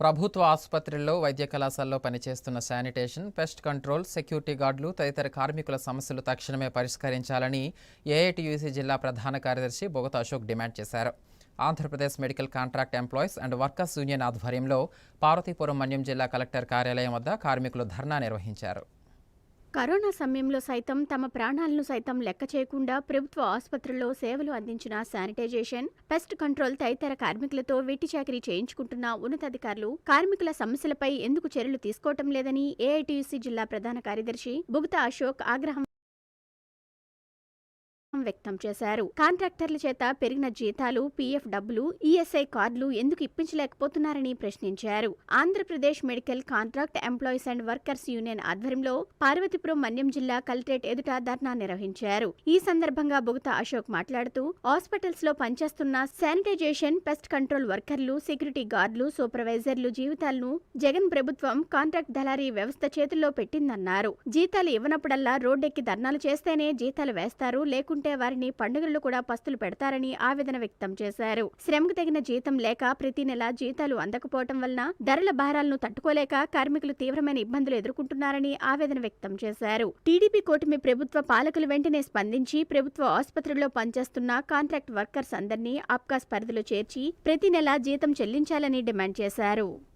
ప్రభుత్వ ఆసుపత్రుల్లో వైద్య కళాశాలలో పనిచేస్తున్న శానిటేషన్ పెస్ట్ కంట్రోల్ సెక్యూరిటీ గార్డులు తదితర కార్మికుల సమస్యలు తక్షణమే పరిష్కరించాలని ఏఐటీయూసీ జిల్లా ప్రధాన కార్యదర్శి బొగత అశోక్ డిమాండ్ చేశారు. Andhra Pradesh medical contract employees and workers union ఆధ్వర్యంలో పార్వతీపురం మన్యం జిల్లా కలెక్టర్ కార్యాలయం వద్ద కార్మికులు ధర్నా నిర్వహించారు. కరోనా సమయంలో సైతం తమ ప్రాణాలను సైతం లెక్క చేయకుండా ప్రభుత్వ ఆసుపత్రుల్లో సేవలు అందించిన శానిటైజేషన్ పెస్ట్ కంట్రోల్ తదితర కార్మికులతో వెట్టి చాకరీ చేయించుకుంటున్న ఉన్నతాధికారులు కార్మికుల సమస్యలపై ఎందుకు చర్యలు తీసుకోవటం లేదని ఏఐటీయూసీ జిల్లా ప్రధాన కార్యదర్శి బుగతా అశోక్ ఆగ్రహం వ్యక్తం చేశారు. కాంట్రాక్టర్ల చేత పెరిగిన జీతాలు పీఎఫ్ డబ్బులు ఈఎస్ఐ కార్డులు ఎందుకు ఇప్పించలేకపోతున్నారని ప్రశ్నించారు. Andhra Pradesh medical contract employees and workers union ఆధ్వర్యంలో పార్వతీపురం మన్యం జిల్లా కలెక్టరేట్ ఎదుట ధర్నా నిర్వహించారు. ఈ సందర్భంగా బుగతా అశోక్ మాట్లాడుతూ హాస్పిటల్స్లో పనిచేస్తున్న శానిటైజేషన్ పెస్ట్ కంట్రోల్ వర్కర్లు సెక్యూరిటీ గార్డులు సూపర్వైజర్లు జీవితాలను జగన్ ప్రభుత్వం కాంట్రాక్ట్ దళారీ వ్యవస్థ చేతుల్లో పెట్టిందన్నారు. జీతాలు ఇవ్వనప్పుడల్లా రోడ్డెక్కి ధర్నాలు చేస్తేనే జీతాలు వేస్తారు లేకుంటే వారిని పండుగల్లో కూడా పస్తులు పెడతారని ఆవేదన వ్యక్తం చేశారు. శ్రమకు తగిన జీతం లేక ప్రతి నెల జీతాలు అందకపోవటం వలన ధరల భారాలను తట్టుకోలేక కార్మికులు తీవ్రమైన ఇబ్బందులు ఎదుర్కొంటున్నారని ఆవేదన వ్యక్తం చేశారు. టీడీపీ కూటమి ప్రభుత్వ పాలకులు వెంటనే స్పందించి ప్రభుత్వ ఆసుపత్రుల్లో పనిచేస్తున్న కాంట్రాక్ట్ వర్కర్స్ అందరినీ ఆప్కాస్ పరిధిలో చేర్చి ప్రతి నెల జీతం చెల్లించాలని డిమాండ్ చేశారు.